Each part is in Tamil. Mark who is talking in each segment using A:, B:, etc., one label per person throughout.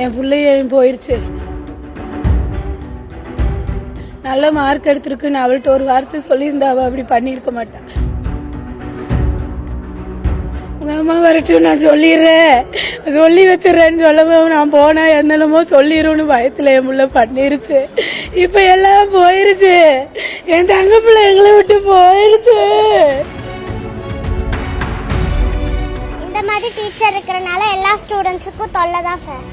A: என் பிள்ளைய போயிருச்சு? நல்ல மார்க் எடுத்திருக்குன்னு அவள்கிட்ட ஒரு வார்த்தை சொல்லியிருந்தா அப்படி பண்ணியிருக்க மாட்டா. உங்கள் அம்மா வரட்டும் நான் சொல்லிடுறேன். சொல்லி வச்சிடுறேன்னு சொல்லவும் நான் போனால் என்னென்னமோ சொல்லிடும்னு பயத்தில் என் பிள்ளை பண்ணிருச்சு. இப்போ எல்லாம் போயிருச்சு. என் தங்க பிள்ளை எங்களை விட்டு போயிருச்சு.
B: இந்த மாதிரி டீச்சர் இருக்கிறனால எல்லா ஸ்டூடெண்ட்ஸுக்கும் தொல்லை தான் சார்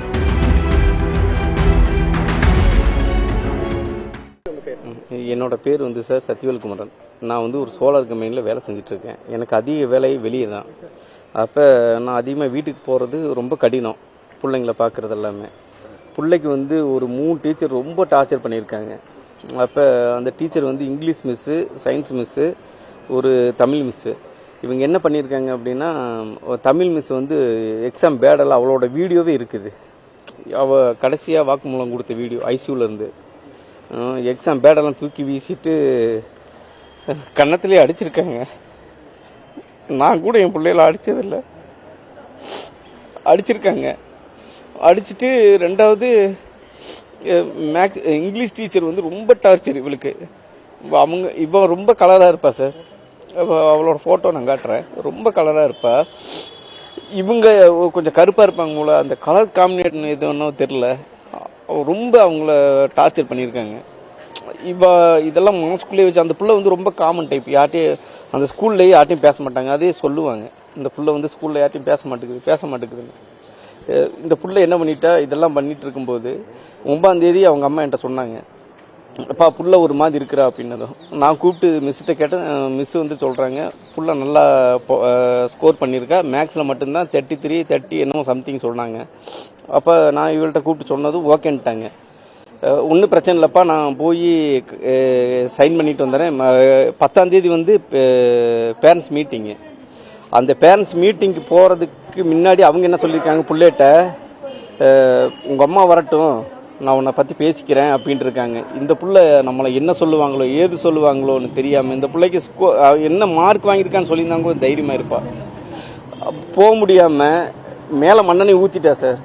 C: என்னோட பேர் வந்து சார் சத்யவேல் குமரன் நான் வந்து ஒரு சோலார் கம்பெனியில் வேலை செஞ்சுட்டு இருக்கேன் எனக்கு அதிக வேலை வெளியே தான். அப்போ நான் அதிகமாக வீட்டுக்கு போகிறது ரொம்ப கடினம். பிள்ளைங்கள பார்க்குறது எல்லாமே. பிள்ளைக்கு வந்து ஒரு மூணு டீச்சர் ரொம்ப டார்ச்சர் பண்ணியிருக்காங்க. அப்போ அந்த டீச்சர் வந்து இங்கிலீஷ் மிஸ்ஸு சயின்ஸ் மிஸ்ஸு ஒரு தமிழ் மிஸ்ஸு இவங்க என்ன பண்ணியிருக்காங்க அப்படின்னா தமிழ் மிஸ் வந்து எக்ஸாம் பேடெல்லாம் அவளோட வீடியோவே இருக்குது. அவள் கடைசியாக வாக்குமூலம் கொடுத்த வீடியோ ஐசியூலேருந்து எக்ஸாம் பேடெல்லாம் தூக்கி வீசிட்டு கன்னத்துலேயே அடிச்சிருக்காங்க. நான் கூட என் பிள்ளைகள அடிச்சதில்லை. அடிச்சிருக்காங்க. அடிச்சிட்டு ரெண்டாவது மேக்ஸ் இங்கிலீஷ் டீச்சர் வந்து ரொம்ப டார்ச்சர் இவளுக்கு. அவங்க இவன் ரொம்ப கலராக இருப்பா சார் அவளோட ஃபோட்டோ நான் காட்டுறேன். ரொம்ப கலராக இருப்பா. இவங்க கொஞ்சம் கருப்பாக இருப்பாங்க மூல அந்த கலர் காம்பினேஷன் எது ஒன்றும் தெரில ரொம்ப அவங்கள டார்ச்சர் பண்ணியிருக்காங்க. இப்போ இதெல்லாம் மனசுக்குள்ளேயே வச்சு அந்த பிள்ளை வந்து ரொம்ப காமன் டைப் யார்ட்டையும் அந்த ஸ்கூல்லேயே யார்ட்டையும் பேச மாட்டாங்க. அதே சொல்லுவாங்க. இந்த பிள்ளை வந்து ஸ்கூலில் யார்ட்டையும் பேச மாட்டேங்குது பேச மாட்டேங்குதுன்னு இந்த பிள்ளை என்ன பண்ணிட்டா இதெல்லாம் பண்ணிட்டு இருக்கும்போது ஒன்பதாம் தேதி அவங்க அம்மா என்கிட்ட சொன்னாங்க. அப்பா புள்ள ஒரு மாதிரி இருக்கிறா அப்படின்னதும். நான் கூப்பிட்டு மிஸ்கிட்ட கேட்டேன் மிஸ் வந்து சொல்கிறாங்க புள்ள நல்லா ஸ்கோர் பண்ணியிருக்கா மேக்ஸில் மட்டும்தான் தேர்ட்டி த்ரீ தேர்ட்டி என்னமோ சம்திங் சொன்னாங்க. அப்போ நான் இவள்கிட்ட கூப்பிட்டு சொன்னதும் ஓகேன்ட்டாங்க ஒன்றும் பிரச்சனை இல்லைப்பா நான் போய் சைன் பண்ணிட்டு வந்துடுறேன் பத்தாந்தேதி வந்து பேரண்ட்ஸ் மீட்டிங்கு அந்த பேரண்ட்ஸ் மீட்டிங்க்கு போகிறதுக்கு முன்னாடி அவங்க என்ன சொல்லியிருக்காங்க பிள்ளைகிட்ட உங்கள் அம்மா வரட்டும். நான் உன்னை பற்றி பேசிக்கிறேன் அப்படின்ட்டு இருக்காங்க. இந்த பிள்ளை நம்மளை என்ன சொல்லுவாங்களோ ஏது சொல்லுவாங்களோன்னு தெரியாமல் இந்த பிள்ளைக்கு ஸ்கோ என்ன மார்க் வாங்கியிருக்கான்னு சொல்லியிருந்தாங்க கூட தைரியமாக இருப்பாள் போக முடியாமல் மேலே மண்ணெண்ணெய் ஊற்றிட்டா சார்.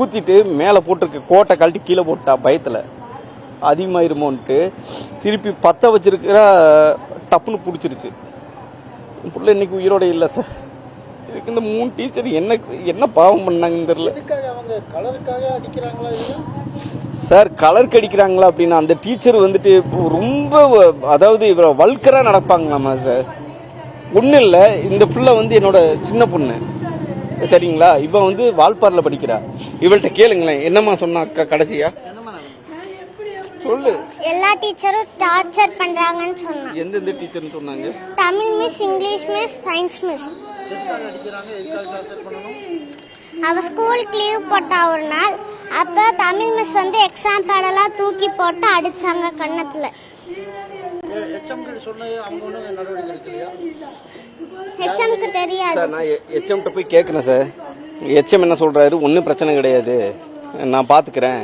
C: ஊற்றிட்டு மேலே போட்டிருக்க கோட்டை கழட்டி கீழே போட்டா பயத்தில். அதிகமாயிருமோன்ட்டு திருப்பி பற்ற வச்சிருக்கிற டப்புன்னு பிடிச்சிருச்சு. பிள்ளை இன்னைக்கு உயிரோட இல்லை சார். இதுக்கு இந்த மூணு டீச்சர் என்ன என்ன பாவம் பண்ணாங்கன்னு தெரியல. சார் கலர் கடிக்கிறாங்களா அப்படின்னா அந்த டீச்சர் வந்துட்டு ரொம்ப அதாவது இவர வல்கரா நடப்பாங்களாமா சார் ஒன்றும் இல்லை இந்த புள்ள வந்து என்னோட சின்ன பொண்ணு. சரிங்களா? இவன் வந்து வால்பாரில் படிக்கிறா. இவள்கிட்ட கேளுங்களேன் என்னம்மா சொன்னா அக்கா கடைசியா? சொல்லு.
B: எல்லா டீச்சரும் டார்ச்சர் பண்றாங்கன்னு சொன்னான்.
C: எந்தெந்த டீச்சர்னு சொன்னாங்க?
B: Tamil miss English miss science miss அவ ஸ்கூலுக்கு லீவ் போட்டா ஒரு நாள் அப்ப தமிழ் மிஸ் வந்து எக்ஸாம் பேடெல்லாம் தூக்கி போட்டு அடிச்சாங்க கன்னத்துல. ஹெச்எம்க்கு தெரியாது.
C: சார் நான் ஹெச்எம்கிட்ட போய் கேட்குறேன் சார். ஹெச்எம் என்ன சொல்றாரு? ஒன்றும் பிரச்சனை கிடையாது. நான் பார்த்துக்கிறேன்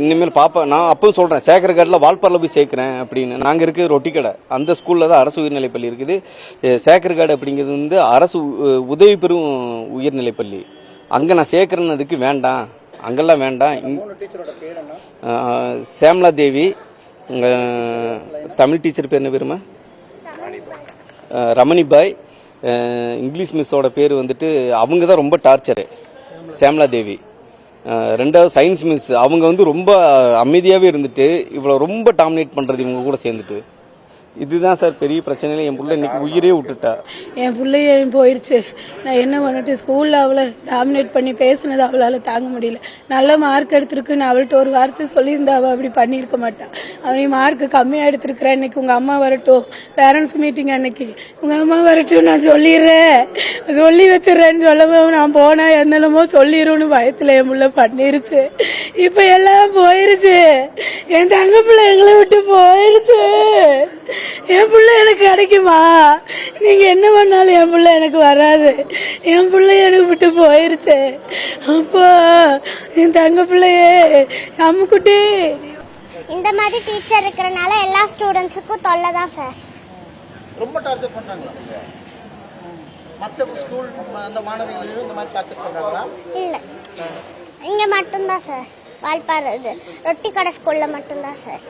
C: இனிமேல் பாப்பா நான் அப்பவும் சொல்கிறேன் சேக்கரகாட்டில் வால்பாரில் போய் சேர்க்குறேன் அப்படின்னு. நாங்கள் இருக்கிறது ரொட்டி கடை அந்த ஸ்கூலில் தான் அரசு உயர்நிலைப்பள்ளி இருக்குது. சேக்கரகாடு அப்படிங்கிறது வந்து அரசு உதவி பெறும் உயர்நிலைப்பள்ளி. அங்கே நான் சேர்க்குறேன்னதுக்கு வேண்டாம். அங்கெல்லாம் வேண்டாம். சேமலா தேவி தமிழ் டீச்சர் பேர் என்ன பேருமா? அஹ் ரமணி பாய் அஹ் இங்கிலீஷ் மிஸ்ஸோட பேர் வந்துட்டு அவங்க தான் ரொம்ப டார்ச்சரு. சேமலா தேவி. ரெண்டாவது சயின்ஸ் மிஸ் அவங்க வந்து ரொம்ப அமைதியாகவே இருந்துட்டு இவ்வளோ ரொம்ப டாமினேட் பண்ணுறது இவங்க கூட சேர்ந்துட்டு. இதுதான் சார் பெரிய பிரச்சனையில என் பிள்ளை இன்னைக்கு உயிரே விட்டுட்டா.
A: என் பிள்ளைய போயிருச்சு. நான் என்ன பண்ணிட்டு ஸ்கூலில் அவளை டாமினேட் பண்ணி பேசினது அவளால் தாங்க முடியல. நல்ல மார்க் எடுத்திருக்குன்னு அவள்கிட்ட ஒரு வார்த்தை சொல்லியிருந்தா அவள் அப்படி பண்ணியிருக்க மாட்டா. அவன் மார்க் கம்மியாக எடுத்திருக்கிற இன்னைக்கு உங்கள் அம்மா வரட்டும். பேரண்ட்ஸ் மீட்டிங் அன்னைக்கு. உங்கள் அம்மா வரட்டும் நான் சொல்லிடுறேன். சொல்லி வச்சிடுறேன்னு சொல்லவும் நான் போனால் என்னென்னமோ சொல்லிடும்னு பயத்தில் என் பிள்ளை பண்ணிருச்சு. இப்போ எல்லாம் போயிருச்சு. என் தங்க பிள்ளை எங்களை விட்டு போயிருச்சு. என் புள்ள எனக்கு கிடைக்குமா? நீங்க என்ன பண்ணாலும் என் புள்ள எனக்கு வராது. என் புள்ள எனக்கு விட்டு போயிருச்சு. அப்பா என் தங்க பிள்ளையே அம்முக்குட்டி
B: இந்த மாதிரி டீச்சர் இருக்கிறனால எல்லா ஸ்டூடெண்ட்ஸுக்கும் தொல்லை தான் சார்
D: ரொம்ப டார்ச்சர் பண்றாங்களா மற்ற ஸ்கூல் அந்த மாணவிகளையும் இந்த மாதிரி டார்ச்சர் பண்றாங்களா?
B: இல்ல. இங்கே மட்டும்தான் சார் வால்பாறை இது ரொட்டி கடை ஸ்கூலில் மட்டும்தான் சார்